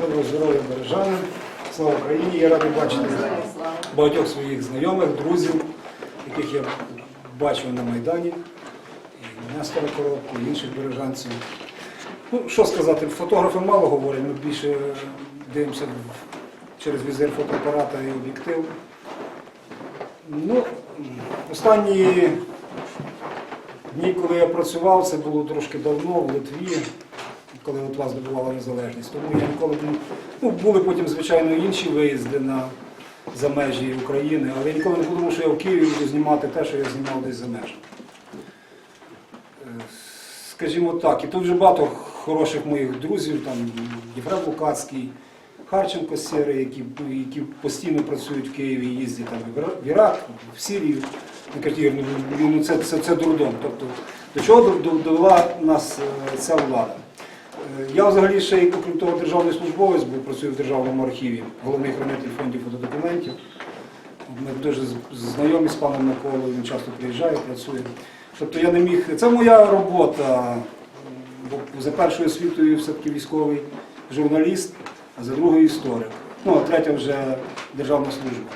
Доброго здоров'я, бережани. Слава Україні! Я радий бачити багатьох своїх знайомих, друзів, яких я бачив на Майдані, і Нестора Коробку, і інших бережанців. Ну, що сказати, фотографи мало говорять, ми більше дивимося через візир фотоапарата і об'єктив. Ну, останні дні, коли я працював, це було трошки давно в Литві, коли Литва здобувала незалежність. Тому я ніколи ну, були потім, звичайно, інші виїзди на за межі України, але я ніколи не подумав, що я в Києві буду знімати те, що я знімав десь за межами. Е, Скажімо так, і тут вже багато хороших моїх друзів, там Єфрем Лукацький, Харченко Сєрий, які, які постійно працюють в Києві, їздять там в Ірак, в Сирію. Кажуть, ну, ну це, це, це дурдом. Тобто, до чого дов- дов- довела нас е, ця влада? Я взагалі ще, й, окрім того, державний службовець був, працюю в державному архіві, головний хранитель фондів фотодокументів. Ми дуже знайомі з паном Миколою, він часто приїжджає, працює. Тобто я не міг. Це моя робота. Бо за першою освітою все-таки військовий журналіст, а за другою історик. Ну, а третя вже державна служба.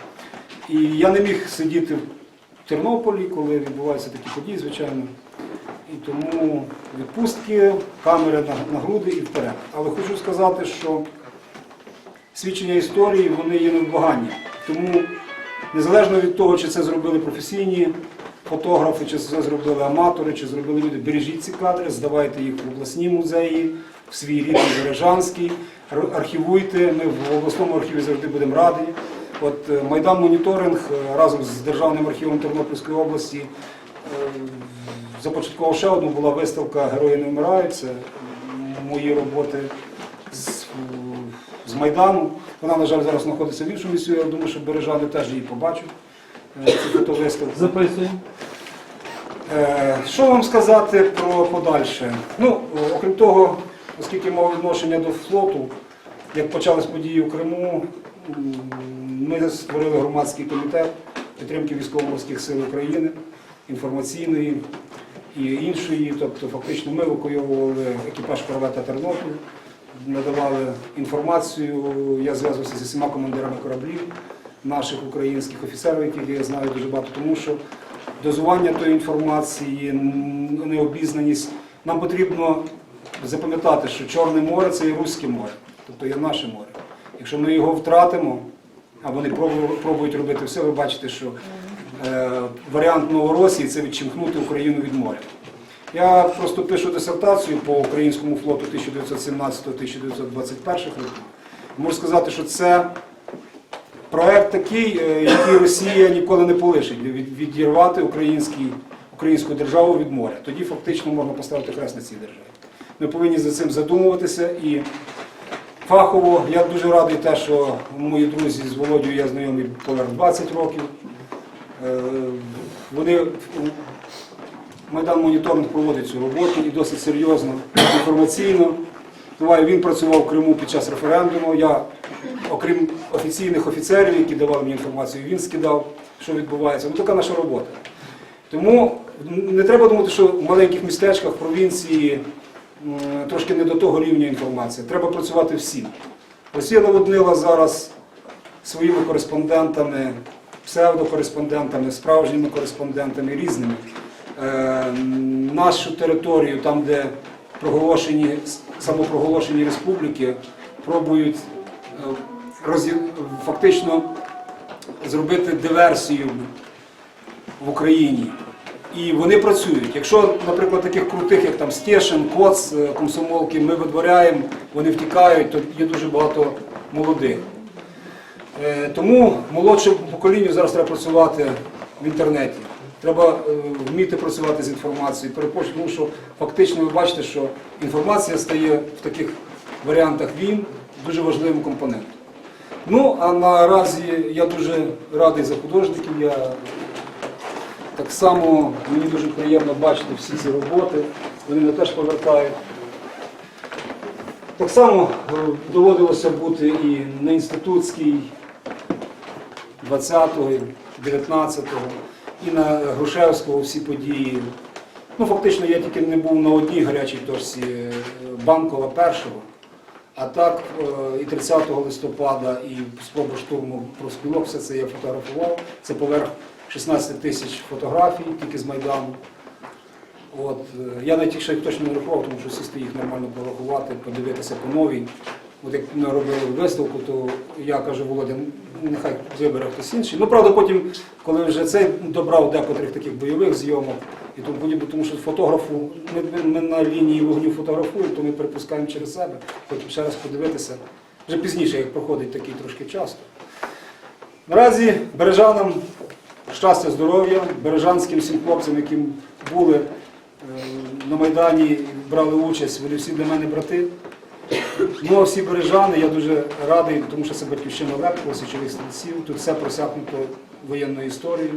І я не міг сидіти в Тернополі, коли відбуваються такі події, звичайно. І тому відпустки, камери на, груди і вперед. Але хочу сказати, що свідчення історії вони є невблаганні. Тому незалежно від того, чи це зробили професійні фотографи, чи це зробили аматори, чи зробили люди, бережіть ці кадри, здавайте їх в обласні музеї, в свій рідний Бережанський, архівуйте. Ми в обласному архіві завжди будемо раді. От е, Майдан Моніторинг е, разом з Державним архівом Тернопільської області започаткував ще одну була виставка Герої не вмирають. Це мої роботи з, з Майдану. Вона, на жаль, зараз знаходиться в іншому місці. Я думаю, що бережани теж її побачать. е, Цю фотовиставку. Записуємо. Е, Що вам сказати про подальше? Ну, окрім того, оскільки мав відношення до флоту, як почались події в Криму, ми створили громадський комітет підтримки військово-морських сил України, інформаційної і іншої. Тобто, фактично, ми евакуйовували екіпаж корвета Тернопіль, надавали інформацію. Я зв'язувався зі всіма командирами кораблів, наших українських офіцерів, яких я знаю дуже багато, тому що дозування тої інформації, необізнаність. Нам потрібно запам'ятати, що Чорне море це і Руське море, тобто є наше море. Якщо ми його втратимо, а вони пробують, робити все, ви бачите, що варіант Новоросії це відчимкнути Україну від моря. Я просто пишу дисертацію по українському флоту 1917-1921 років. Можу сказати, що це проект такий, е, який Росія ніколи не полишить відірвати українську державу від моря. Тоді фактично можна поставити хрест на цій державі. Ми повинні за цим задумуватися і фахово. Я дуже радий те, що мої друзі з Володією я знайомий поверх 20 років. Е, Вони Майдан Моніторинг проводить цю роботу і досить серйозно, інформаційно. Він працював в Криму під час референдуму. Я, окрім офіційних офіцерів, які давали мені інформацію, він скидав, що відбувається. Ну, така наша робота. Тому не треба думати, що в маленьких містечках, провінції трошки не до того рівня інформація. Треба працювати всім. Росія наводнила зараз своїми кореспондентами, псевдокореспондентами, справжніми кореспондентами, різними. Е, нашу територію, там, де проголошені, самопроголошені республіки, пробують е, фактично зробити диверсію в Україні. І вони працюють. Якщо, наприклад, таких крутих, як там Стешин, Коц, е, комсомолки, ми видворяємо, вони втікають, то є дуже багато молодих. Е, Тому молодшому поколінню зараз треба працювати в інтернеті. Треба е, вміти працювати з інформацією. Перепрошую, тому що фактично ви бачите, що інформація стає в таких варіантах війн дуже важливим компонентом. Ну, а наразі я дуже радий за художників. Я так само мені дуже приємно бачити всі ці роботи. Вони мене теж повертають. Так само е, доводилося бути і на інститутській 20-го, 19-го, і на Грушевського всі події. Ну, фактично, я тільки не був на одній гарячій точці е, Банкова першого. А так е, і 30 листопада, і спроба штурму профспілок, все це я фотографував. Це поверх 16 тисяч фотографій тільки з Майдану. От, е, я навіть ще точно не рахував, тому що сісти їх нормально порахувати, подивитися по новій. От як ми робили виставку, то я кажу, Володя, нехай вибере хтось інший. Ну, правда, потім, коли вже цей добрав декотрих таких бойових зйомок і тому подібне, тому що фотографу, ми, ми на лінії вогню фотографуємо, то ми перепускаємо через себе, потім ще раз подивитися. Вже пізніше, як проходить такий трошки час. Наразі бережанам щастя, здоров'я, бережанським всім хлопцям, які були е, на Майдані, і брали участь, вони всі для мене брати. Ну, всі бережани, я дуже радий, тому що це батьківщина Лепко, січових стрільців, тут все просякнуто воєнною історією.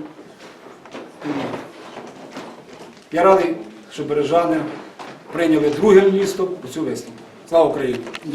Я радий, що бережани прийняли друге місто у цю виставку. Слава Україні!